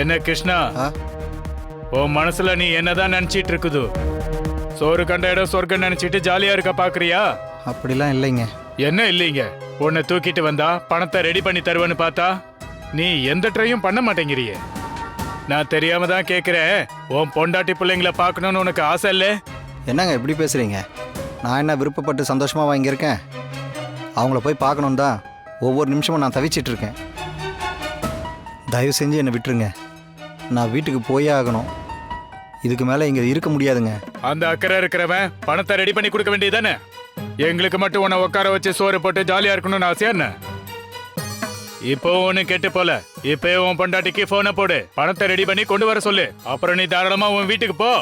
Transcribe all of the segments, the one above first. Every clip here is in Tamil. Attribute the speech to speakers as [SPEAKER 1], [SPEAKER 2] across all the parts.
[SPEAKER 1] என்ன கிருஷ்ணா? உன் மனசுல நீ என்னதான் நினைச்சிட்டு இருக்குது? சோறு கண்ட இடம் சொர்க்கம் நினைச்சிட்டு ஜாலியா இருக்க பாக்குறியா?
[SPEAKER 2] அப்படிலாம் இல்லைங்க.
[SPEAKER 1] என்ன இல்லைங்க? உன்னை தூக்கிட்டு வந்தா பணத்தை ரெடி பண்ணி தருவேன்னு பார்த்தா நீ எந்த ட்ரையும் பண்ண மாட்டேங்கிறியே. நான் தெரியாம தான் கேக்குறேன். உன் பொண்டாட்டி பிள்ளைங்களை பார்க்கணும்னு உனக்கு ஆசை இல்லை?
[SPEAKER 2] என்னங்க இப்படி பேசுகிறீங்க நான் என்ன விருப்பப்பட்டு சந்தோஷமாக வாங்கியிருக்கேன்? அவங்கள போய் பார்க்கணும் தான் ஒவ்வொரு நிமிஷமும் நான் தவிச்சிட்டு இருக்கேன். தயவு செஞ்சு என்னை விட்டுருங்க. நான் வீட்டுக்கு போயே ஆகணும். இதுக்கு மேலே இங்கே இருக்க முடியாதுங்க.
[SPEAKER 1] அந்த அக்கறை இருக்கிறவன் பணத்தை ரெடி பண்ணி கொடுக்க வேண்டியதானே எங்களுக்கு மட்டும் உன்னை உட்கார வச்சு சோறு போட்டு ஜாலியா இருக்கணும்னு ஆசையா என்ன? இப்போ ஒண்ணு கெட்டு போல. இப்போ உன் பொண்டாட்டிக்கு போனை போடு. பணத்தை ரெடி பண்ணி கொண்டு வர சொல்லு. அப்புறம் நீ தாராளமா உன் வீட்டுக்கு போ.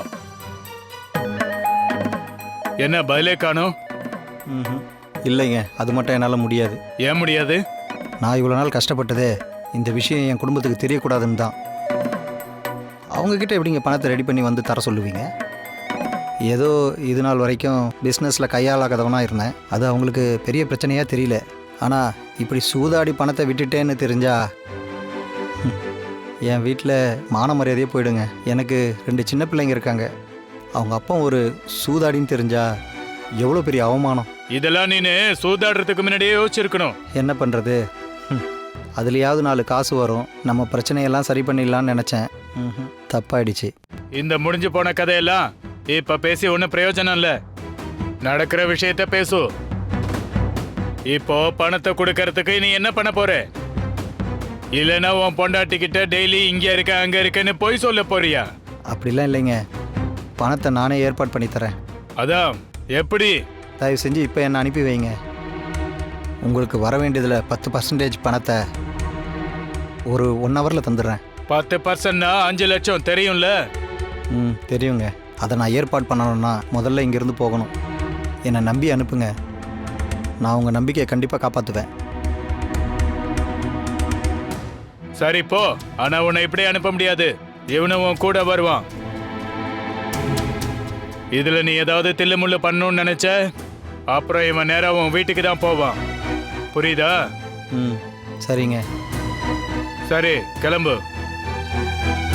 [SPEAKER 1] என்ன பதிலே காணும்?
[SPEAKER 2] ம்ஹும். இல்லைங்க. அது மட்டும் என்னால் முடியாது.
[SPEAKER 1] ஏன் முடியாது?
[SPEAKER 2] நான் இவ்வளோ நாள் கஷ்டப்பட்டதே. இந்த விஷயம் என் குடும்பத்துக்கு தெரியக்கூடாதுன்னு தான். அவங்கக்கிட்ட எப்படிங்க பணத்தை ரெடி பண்ணி வந்து தர சொல்லுவீங்க? ஏதோ இது நாள் வரைக்கும் பிஸ்னஸில் கையாளாகாதவனாக இருந்தேன். அது அவங்களுக்கு பெரிய பிரச்சனையாக தெரியல. ஆனால் இப்படி சூதாடி பணத்தை விட்டுட்டேன்னு தெரிஞ்சா என் வீட்டில் மான மரியாதையே போயிடுங்க. எனக்கு ரெண்டு சின்ன பிள்ளைங்க இருக்காங்க. அவங்க அப்பா ஒரு சூதாடின்னு தெரிஞ்சா எவ்வளோ பெரிய அவமானம்.
[SPEAKER 1] இதெல்லாம் நீனு சூதாடுறதுக்கு முன்னாடியே யோசிச்சிருக்கணும்.
[SPEAKER 2] என்ன பண்ணுறது அதுலேயாவது நாலு காசு வரும். நம்ம பிரச்சனையெல்லாம் சரி பண்ணிடலாம்னு நினச்சேன். ம்ஹும். தப்பாயிடுச்சு.
[SPEAKER 1] இந்த முடிஞ்சு போன கதையெல்லாம் இப்ப பேசி ஒன்னும் பிரயோஜனம் இல்ல. நடக்கிற விஷயத்த பேசு. இப்போ பணத்தை கொடுக்கறதுக்கு நீ என்ன பண்ண போற? இல்லைன்னா உன் பொண்டாட்டி கிட்ட டெய்லி இங்க இருக்க அங்க இருக்கன்னு போய் சொல்ல போறியா?
[SPEAKER 2] அப்படிலாம் இல்லைங்க. பணத்தை நானே ஏற்பாடு பண்ணி தரேன்.
[SPEAKER 1] அதான். எப்படி?
[SPEAKER 2] தயவு செஞ்சு இப்போ என்னை அனுப்பி வைங்க. உங்களுக்கு வர வேண்டியதில் பத்து பர்சன்டேஜ் பணத்தை ஒரு ஒன் ஹவரில் தந்துடுறேன்.
[SPEAKER 1] பத்து பர்சன்ட்னா அஞ்சு லட்சம் தெரியும்ல?
[SPEAKER 2] ம் தெரியுங்க. அதை நான் ஏற்பாடு பண்ணணும்னா முதல்ல இங்கேருந்து போகணும். என்னை நம்பி அனுப்புங்க. நான் உங்கள் நம்பிக்கையை கண்டிப்பாக காப்பாற்றுவேன்
[SPEAKER 1] சரி போ. ஆனா உன்னை இப்படி அனுப்ப முடியாது. இவனும் உன் கூட வருவான். இதுல நீ ஏதாவது தில்லு முள்ளு பண்ணணும்னு நினைச்ச? அப்புறம் இவன் நேரா உன் வீட்டுக்கு தான் போவான். புரியுதா?
[SPEAKER 2] ம் சரிங்க.
[SPEAKER 1] சரி கிளம்பு. Thank you.